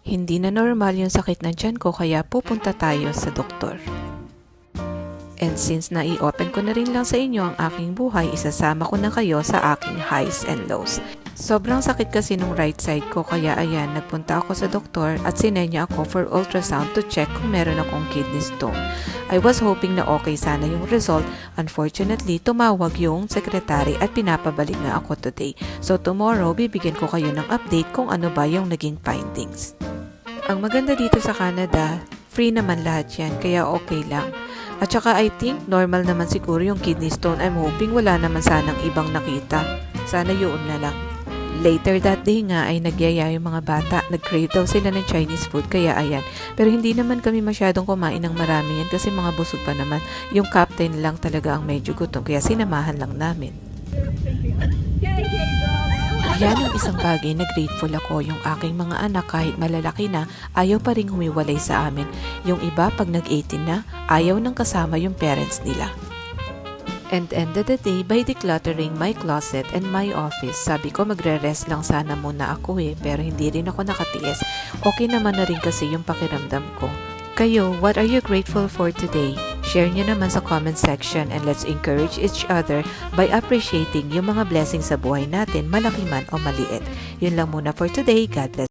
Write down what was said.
Hindi na normal yung sakit ng tiyan ko kaya pupunta tayo sa doktor. And since na-i-open ko na rin lang sa inyo ang aking buhay, isasama ko na kayo sa aking highs and lows. Sobrang sakit kasi nung right side ko kaya ayan, nagpunta ako sa doktor at sinenya ako for ultrasound to check kung meron akong kidney stone. I was hoping na okay sana yung result. Unfortunately, tumawag yung secretary at pinapabalik na ako today. So tomorrow, bibigyan ko kayo ng update kung ano ba yung naging findings. Ang maganda dito sa Canada, free naman lahat yan, kaya okay lang. At saka I think normal naman siguro yung kidney stone. I'm hoping wala naman sanang ibang nakita. Sana yun na lang. Later that day nga ay nagyaya yung mga bata. Nag-crave daw sila ng Chinese food kaya ayan. Pero hindi naman kami masyadong kumain ng marami yan kasi mga busog pa naman. Yung captain lang talaga ang medyo gutom kaya sinamahan lang namin. Yan ang isang bagay na grateful ako yung aking mga anak kahit malalaki na ayaw pa rin humiwalay sa amin. Yung iba pag nag-18 na ayaw nang kasama yung parents nila. And ended the day by decluttering my closet and my office. Sabi ko magre-rest lang sana muna ako eh, pero hindi rin ako nakatiis. Okay naman na rin kasi yung pakiramdam ko. Kayo, what are you grateful for today? Share nyo naman sa comment section and let's encourage each other by appreciating yung mga blessings sa buhay natin, malaki man o maliit. Yun lang muna for today. God bless.